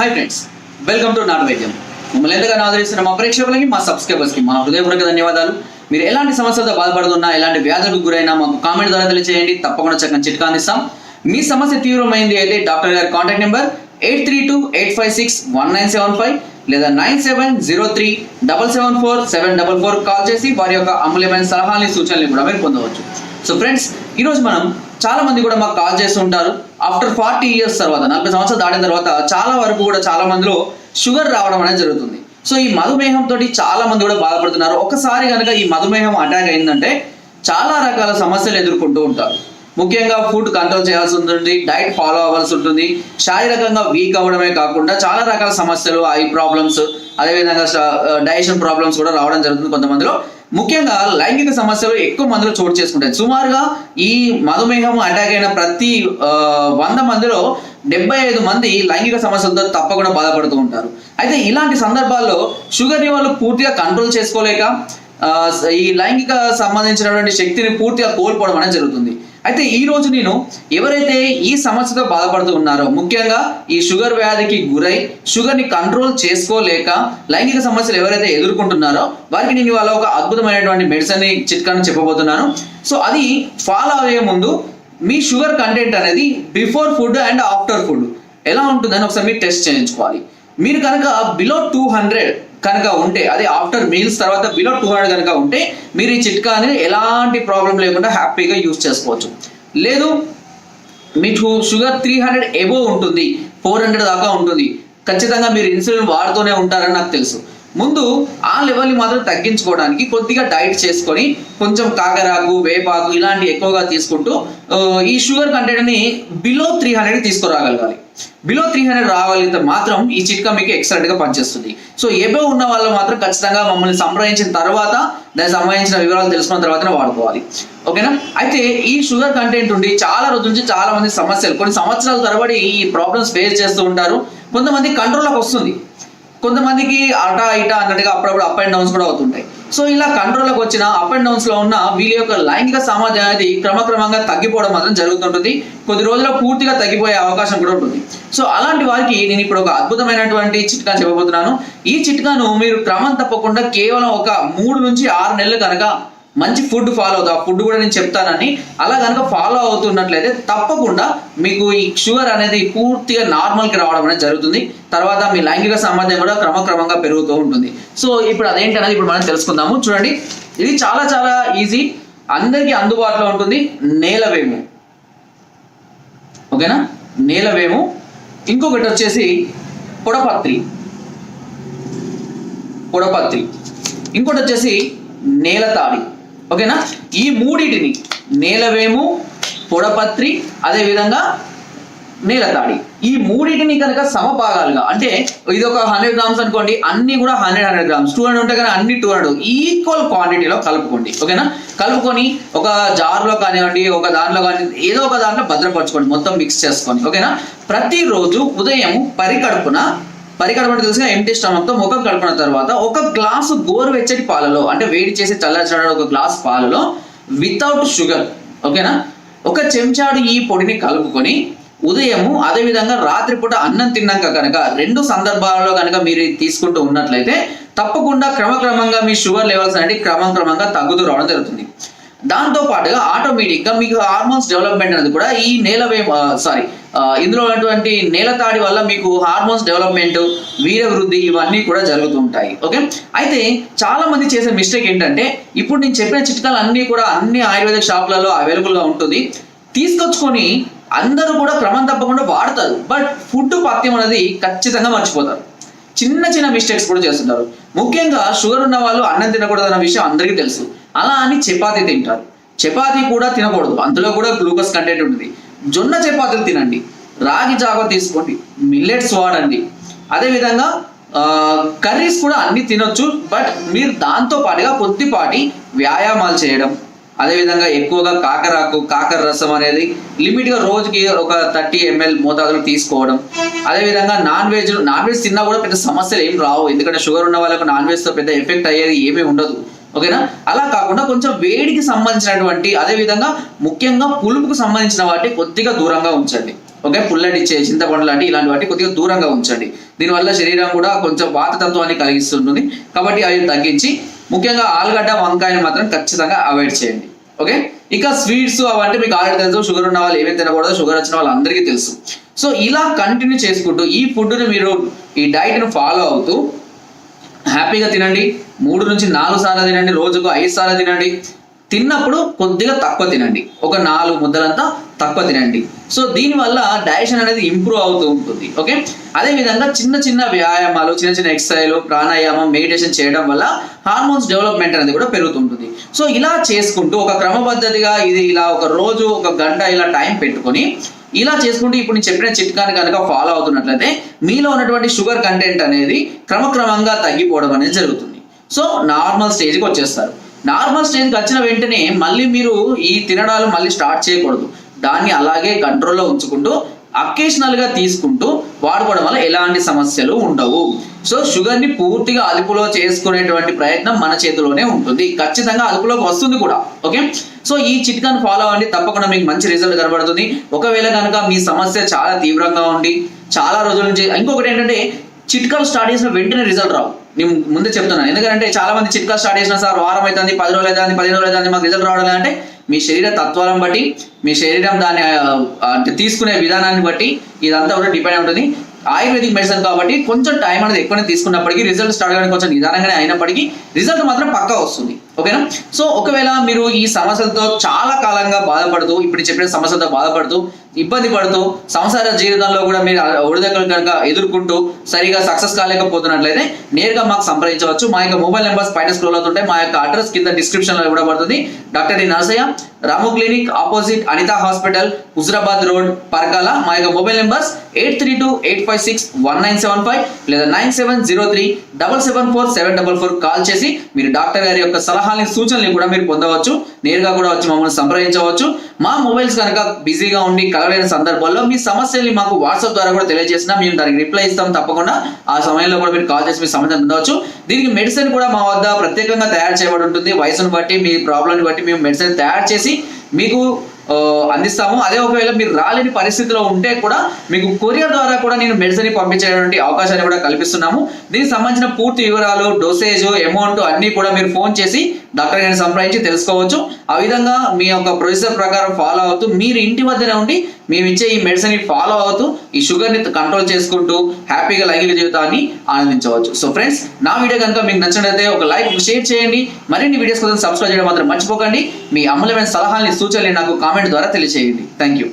Hi friends welcome to నాన్ వైద్యం మమ్మల్ని ఎంతగానో ఆదరిస్తున్న మా ప్రేక్షకులకి మా సబ్స్క్రైబర్స్కి మా హృదయపూర్వక ధన్యవాదాలు. మీరు ఎలాంటి సమస్యలతో బాధపడుతున్నా ఎలాంటి వ్యాధులకు గురైనా మాకు కామెంట్ ద్వారా తెలియజేయండి తప్పకుండా చక్కని చిట్కా అందిస్తాం. మీ సమస్య తీవ్రమైంది అయితే డాక్టర్ గారి contact number eight three two eight five six one nine seven five లేదా nine seven zero three double seven four seven double four call చేసి వారి యొక్క అమూల్యమైన సలహాలని సూచనలు కూడా మీరు పొందవచ్చు. సో ఫ్రెండ్స్ ఈరోజు మనం చాలా మంది కూడా మాకు కాల్ చేస్తూ ఉంటారు. ఆఫ్టర్ ఫార్టీ ఇయర్స్ తర్వాత నలభై సంవత్సరాలు దాటిన తర్వాత చాలా వరకు కూడా చాలా మందిలో షుగర్ రావడం అనేది జరుగుతుంది. సో ఈ మధుమేహంతో చాలా మంది కూడా బాధపడుతున్నారు. ఒకసారి కనుక ఈ మధుమేహం అటాక్ అయిందంటే చాలా రకాల సమస్యలు ఎదుర్కొంటూ ఉంటారు. ముఖ్యంగా ఫుడ్ కంట్రోల్ చేయాల్సి ఉంటుంది డైట్ ఫాలో అవ్వాల్సి ఉంటుంది. శారీరకంగా వీక్ అవ్వడమే కాకుండా చాలా రకాల సమస్యలు ఐ ప్రాబ్లమ్స్ అదేవిధంగా డైజెషన్ ప్రాబ్లమ్స్ uh, కూడా రావడం జరుగుతుంది కొంతమందిలో. ముఖ్యంగా లైంగిక సమస్యలు ఎక్కువ మందిలో చోటు చేసుకుంటాయి. సుమారుగా ఈ మధుమేహం అటాక్ అయిన ప్రతి వంద మందిలో డెబ్బై ఐదు మంది లైంగిక సమస్యలతో తప్పకుండా బాధపడుతూ ఉంటారు. అయితే ఇలాంటి సందర్భాల్లో షుగర్ని వాళ్ళు పూర్తిగా కంట్రోల్ చేసుకోలేక ఈ లైంగిక సంబంధించినటువంటి శక్తిని పూర్తిగా కోల్పోవడం అనేది జరుగుతుంది. అయితే ఈ రోజు నేను ఎవరైతే ఈ సమస్యతో బాధపడుతూ ఉన్నారో ముఖ్యంగా ఈ షుగర్ వ్యాధికి గురై షుగర్ని కంట్రోల్ చేసుకోలేక లైంగిక సమస్యలు ఎవరైతే ఎదుర్కొంటున్నారో వారికి నేను ఇవాళ ఒక అద్భుతమైనటువంటి మెడిసిన్ చిట్కాను చెప్పబోతున్నాను. సో అది ఫాలో అయ్యే ముందు మీ షుగర్ కంటెంట్ అనేది before food and after food ఎలా ఉంటుందని ఒకసారి మీరు టెస్ట్ చేయించుకోవాలి. మీరు కనుక బిలో టూ హండ్రెడ్ కనుక ఉంటే అదే ఆఫ్టర్ మీల్స్ తర్వాత బిలో టూ హండ్రెడ్ కనుక ఉంటే మీరు ఈ చిట్కాని ఎలాంటి ప్రాబ్లం లేకుండా హ్యాపీగా యూజ్ చేసుకోవచ్చు. లేదు మీకు షుగర్ త్రీ హండ్రెడ్ ఎబో ఉంటుంది ఫోర్ హండ్రెడ్ దాకా ఉంటుంది. ఖచ్చితంగా మీరు ఇన్సులిన్ వాడుతూనే ఉంటారని నాకు తెలుసు. ముందు ఆ లెవెల్ని మాత్రం తగ్గించుకోవడానికి కొద్దిగా డైట్ చేసుకొని కొంచెం కాకరాకు వేపాకు ఇలాంటి ఎక్కువగా తీసుకుంటూ ఈ షుగర్ కంటెంట్ని బిలో త్రీ హండ్రెడ్ తీసుకురాగలగాలి. బిలో త్రీ హండ్రెడ్ రాగలిగితే మాత్రం ఈ చిట్కా మీకు ఎక్సలెంట్గా పనిచేస్తుంది. సో ఎబో ఉన్న వాళ్ళు మాత్రం ఖచ్చితంగా మమ్మల్ని సంప్రదించిన తర్వాత దానికి సంబంధించిన వివరాలు తెలుసుకున్న తర్వాతనే వాడుకోవాలి. ఓకేనా? అయితే ఈ షుగర్ కంటెంట్ ఉండి చాలా రోజుల నుంచి చాలా మంది సమస్యలు కొన్ని సంవత్సరాల తరబడి ఈ ప్రాబ్లమ్స్ ఫేస్ చేస్తూ ఉంటారు. కొంతమంది కంట్రోల్లోకి వస్తుంది. కొంతమందికి అటా ఇటా అన్నట్టుగా అప్పుడప్పుడు అప్ అండ్ డౌన్స్ కూడా అవుతుంటాయి. సో ఇలా కంట్రోల్లోకి వచ్చిన అప్ అండ్ డౌన్స్లో ఉన్న వీళ్ళ యొక్క లైంగిక సామర్థ్యం అనేది క్రమక్రమంగా తగ్గిపోవడం మాత్రం జరుగుతుంటుంది. కొద్ది రోజుల్లో పూర్తిగా తగ్గిపోయే అవకాశం కూడా ఉంటుంది. సో అలాంటి వారికి నేను ఇప్పుడు ఒక అద్భుతమైనటువంటి చిట్కా చెప్పబోతున్నాను. ఈ చిట్కాను మీరు క్రమం తప్పకుండా కేవలం ఒక మూడు నుంచి ఆరు నెలలు కనుక మంచి ఫుడ్ ఫాలో అవుతుంది ఆ ఫుడ్ కూడా నేను చెప్తానని అలా కనుక ఫాలో అవుతున్నట్లయితే తప్పకుండా మీకు ఈ షుగర్ అనేది పూర్తిగా నార్మల్కి రావడం అనేది జరుగుతుంది. తర్వాత మీ లైంగిక సామర్థ్యం కూడా క్రమక్రమంగా పెరుగుతూ ఉంటుంది. సో ఇప్పుడు అదేంటి అనేది ఇప్పుడు మనం తెలుసుకుందాము. చూడండి ఇది చాలా చాలా ఈజీ అందరికీ అందుబాటులో ఉంటుంది నేలవేము ఓకేనా? నేలవేము ఇంకొకటి వచ్చేసి పొడపత్రి. పొడపత్రి. ఇంకోటి వచ్చేసి నేలతాడి ఓకేనా? ఈ మూడింటిని నేలవేము పొడపత్రి అదే విధంగా నేలతాడి. ఈ మూడింటిని కనుక సమభాగాలుగా అంటే ఇది ఒక హండ్రెడ్ గ్రామ్స్ అనుకోండి అన్ని కూడా hundred hundred grams two hundred ఉంటాయి కానీ అన్ని టూ హండ్రెడ్ ఈక్వల్ క్వాంటిటీలో కలుపుకోండి. ఓకేనా? కలుపుకొని ఒక జార్లో కానివ్వండి ఒక దాంట్లో కానీ ఏదో ఒక దాంట్లో భద్రపరచుకోండి. మొత్తం మిక్స్ చేసుకోండి. ఓకేనా? ప్రతిరోజు ఉదయం పరికడుపున పరికడపడి తెలుసుగా ఎంటీ స్టమక్తో ముఖం కడుపున తర్వాత ఒక గ్లాసు గోరువెచ్చటి పాలలో అంటే వేడి చేసి చల్లార్చడం ఒక గ్లాస్ పాలలో వితౌట్ షుగర్ ఓకేనా ఒక చెంచాడు ఈ పొడిని కలుపుకొని ఉదయము అదేవిధంగా రాత్రిపూట అన్నం తిన్నాక కనుక రెండు సందర్భాలలో కనుక మీరు తీసుకుంటూ ఉన్నట్లయితే తప్పకుండా క్రమక్రమంగా మీ షుగర్ లెవెల్స్ అనేవి క్రమం క్రమంగా తగ్గుతూ రావడం జరుగుతుంది. దాంతో పాటుగా ఆటోమేటిక్గా మీకు హార్మోన్స్ డెవలప్మెంట్ అనేది కూడా ఈ నేల సారీ ఇందులో ఉన్నటువంటి నేలతాడి వల్ల మీకు హార్మోన్స్ డెవలప్మెంట్ వీర వృద్ధి ఇవన్నీ కూడా జరుగుతూ ఉంటాయి. ఓకే? అయితే చాలా మంది చేసే మిస్టేక్ ఏంటంటే ఇప్పుడు నేను చెప్పిన చిట్కాలు అన్ని కూడా అన్ని ఆయుర్వేద షాపులలో అవైలబుల్గా ఉంటుంది. తీసుకొచ్చుకొని అందరూ కూడా క్రమం తప్పకుండా వాడతారు. బట్ ఫుడ్ పథ్యం అనేది ఖచ్చితంగా మర్చిపోతారు. చిన్న చిన్న మిస్టేక్స్ కూడా చేస్తుంటారు. ముఖ్యంగా షుగర్ ఉన్న వాళ్ళు అన్నం తినకూడదు అన్న విషయం అందరికీ తెలుసు. అలా అని చపాతీ తింటారు. చపాతీ కూడా తినకూడదు. అందులో కూడా గ్లూకోజ్ కంటెంట్ ఉంటుంది. జొన్న చపాతీలు తినండి. రాగి జావ తీసుకోండి. మిల్లెట్స్ వాడండి. అదేవిధంగా కర్రీస్ కూడా అన్ని తినొచ్చు బట్ మీరు దాంతో పాటుగా కొద్దిపాటి వ్యాయామాలు చేయడం. అదేవిధంగా ఎక్కువగా కాకరాకు కాకర రసం అనేది లిమిట్గా రోజుకి ఒక థర్టీ ఎంఎల్ మోతాదులో తీసుకోవడం. అదేవిధంగా నాన్ వెజ్ నాన్ వెజ్ తిన్నా కూడా పెద్ద సమస్యలు ఏం రావు. ఎందుకంటే షుగర్ ఉన్న వాళ్ళకు నాన్ వెజ్తో పెద్ద ఎఫెక్ట్ అయ్యేది ఏమీ ఉండదు. ఓకేనా? అలా కాకుండా కొంచెం వేడికి సంబంధించినటువంటి అదే విధంగా ముఖ్యంగా పులుపుకు సంబంధించిన వాటి కొద్దిగా దూరంగా ఉంచండి. ఓకే? పుల్లటిచ్చే చింతపండు లాంటి ఇలాంటి వాటి కొద్దిగా దూరంగా ఉంచండి. దీనివల్ల శరీరం కూడా కొంచెం వాతతత్వాన్ని కలిగిస్తుంటుంది కాబట్టి అవి తగ్గించి ముఖ్యంగా ఆలుగడ్డ వంకాయని మాత్రం ఖచ్చితంగా అవాయిడ్ చేయండి. ఓకే? ఇక స్వీట్స్ అవంటే మీకు ఆల్రెడీ తెలుసు. షుగర్ ఉన్న వాళ్ళు ఏమేమి తినకూడదు. షుగర్ వచ్చిన వాళ్ళందరికీ తెలుసు. సో ఇలా కంటిన్యూ చేసుకుంటూ ఈ ఫుడ్ని మీరు ఈ డైట్ను ఫాలో అవుతూ హ్యాపీగా తినండి. మూడు నుంచి నాలుగు సార్లు తినండి. రోజుకు ఐదు సార్లు తినండి. తిన్నప్పుడు కొద్దిగా తక్కువ తినండి. ఒక నాలుగు ముద్దలంతా తక్కువ తినండి. సో దీనివల్ల డైజెషన్ అనేది ఇంప్రూవ్ అవుతూ ఉంటుంది. ఓకే? అదే విధంగా చిన్న చిన్న వ్యాయామాలు చిన్న చిన్న ఎక్సర్సైజ్ ప్రాణాయామం మెడిటేషన్ చేయడం వల్ల హార్మోన్స్ డెవలప్మెంట్ అనేది కూడా పెరుగుతుంటుంది. సో ఇలా చేసుకుంటూ ఒక క్రమపద్ధతిగా ఇది ఇలా ఒక రోజు ఒక గంట ఇలా టైం పెట్టుకొని ఇలా చేసుకుంటూ ఇప్పుడు నేను చెప్పిన చిట్కాని కనుక ఫాలో అవుతున్నట్లయితే మీలో ఉన్నటువంటి షుగర్ కంటెంట్ అనేది క్రమక్రమంగా తగ్గిపోవడం అనేది జరుగుతుంది. సో నార్మల్ స్టేజ్కి వచ్చేస్తారు. నార్మల్ స్టేజ్కి వచ్చిన వెంటనే మళ్ళీ మీరు ఈ తినడాలు మళ్ళీ స్టార్ట్ చేయకూడదు. దాన్ని అలాగే కంట్రోల్లో ఉంచుకుంటూ అకేషనల్గా తీసుకుంటూ వాడుకోవడం వల్ల ఎలాంటి సమస్యలు ఉండవు. సో షుగర్ని పూర్తిగా అదుపులో చేసుకునేటువంటి ప్రయత్నం మన చేతిలోనే ఉంటుంది. ఖచ్చితంగా అదుపులోకి వస్తుంది కూడా. ఓకే? సో ఈ చిట్కాను ఫాలో అవ్వండి. తప్పకుండా మీకు మంచి రిజల్ట్ కనబడుతుంది. ఒకవేళ కనుక మీ సమస్య చాలా తీవ్రంగా ఉండి చాలా రోజుల నుంచి ఇంకొకటి ఏంటంటే చిట్కాలు స్టార్ట్ చేసిన వెంటనే రిజల్ట్ రావు. నేను ముందే చెప్తున్నాను. ఎందుకంటే చాలా మంది చిట్కాలు స్టార్ట్ చేసిన సార్ వారం అవుతుంది పది రోజులు అవుతుంది పదిహేను రోజులు అవుతుంది మాకు రిజల్ట్ రావడం అంటే మీ శరీర తత్వాలను బట్టి మీ శరీరం దాన్ని అంటే తీసుకునే విధానాన్ని బట్టి ఇదంతా కూడా డిపెండ్ ఉంటుంది. ఆయుర్వేదిక్ మెడిసిన్ కాబట్టి కొంచెం టైం అనేది ఎక్కువనే తీసుకున్నప్పటికీ రిజల్ట్ స్టార్ట్ కానీ కొంచెం నిదానంగానే అయినప్పటికీ రిజల్ట్ మాత్రం పక్కా వస్తుంది. ఓకేనా? సో ఒకవేళ మీరు ఈ సమస్యలతో చాలా కాలంగా బాధపడుతూ ఇప్పుడు చెప్పిన సమస్యలతో బాధపడుతూ ఇబ్బంది పడుతూ సంసార జీవితంలో కూడా మీరు ఒడిదక్కలు కనుక ఎదుర్కొంటూ సరిగా సక్సెస్ కాలేకపోతున్నట్లయితే నేరుగా మాకు సంప్రదించవచ్చు. మా యొక్క మొబైల్ నెంబర్స్ పైన స్క్రోల్ అవుతుంటే మా యొక్క అడ్రస్ కింద డిస్క్రిప్షన్లో ఇవ్వబడుతుంది. Doctor D Narasayya Ramu clinic opposite Anitha hospital Huzurabad road Parkal. మా యొక్క mobile numbers eight three two eight five six one nine seven five లేదా nine seven zero three double seven four seven double four call చేసి మీరు doctor గారి యొక్క సలహాలని సూచనలు కూడా మీరు పొందవచ్చు. నేరుగా కూడా వచ్చి మమ్మల్ని సంప్రదించవచ్చు. మా మొబైల్స్ కనుక బిజీగా ఉండి కలవలేని సందర్భాల్లో మీ సమస్యల్ని మాకు వాట్సాప్ ద్వారా కూడా తెలియజేసినా మేము దానికి రిప్లై ఇస్తాం తప్పకుండా. ఆ సమయంలో కూడా మీరు కాల్ చేసి మీ సమస్యను పొందవచ్చు. దీనికి మెడిసిన్ కూడా మా వద్ద ప్రత్యేకంగా తయారు చేయబడి ఉంటుంది. వయసును బట్టి మీ ప్రాబ్లమ్ని బట్టి మేము మెడిసిన్ తయారు చేసి మీకు అందిస్తాము. అదే ఒకవేళ మీరు రాలేని పరిస్థితిలో ఉంటే కూడా మీకు కొరియర్ ద్వారా కూడా నేను మెడిసిన్ పంపించేటువంటి అవకాశాన్ని కూడా కల్పిస్తున్నాము. దీనికి సంబంధించిన పూర్తి వివరాలు డోసేజ్ అమౌంట్ అన్ని కూడా మీరు ఫోన్ చేసి డాక్టర్ గారిని సంప్రదించి తెలుసుకోవచ్చు. ఆ విధంగా మీ యొక్క ప్రొసీజర్ ప్రకారం ఫాలో అవుతూ మీరు ఇంటి వద్దనే ఉండి మేము ఇచ్చే ఈ మెడిసిన్ ఫాలో అవుతూ ఈ షుగర్ని కంట్రోల్ చేసుకుంటూ హ్యాపీగా లైంగిక జీవితాన్ని ఆనందించవచ్చు. సో ఫ్రెండ్స్ నా వీడియో కనుక మీకు నచ్చినట్లయితే ఒక లైక్ షేర్ చేయండి. మరిన్ని వీడియోస్ కోసం సబ్స్క్రైబ్ చేయడం మాత్రం మర్చిపోకండి. మీ అమూల్యమైన సలహాలని సూచనలు నాకు కామెంట్ ద్వారా తెలియజేయండి థ్యాంక్ యూ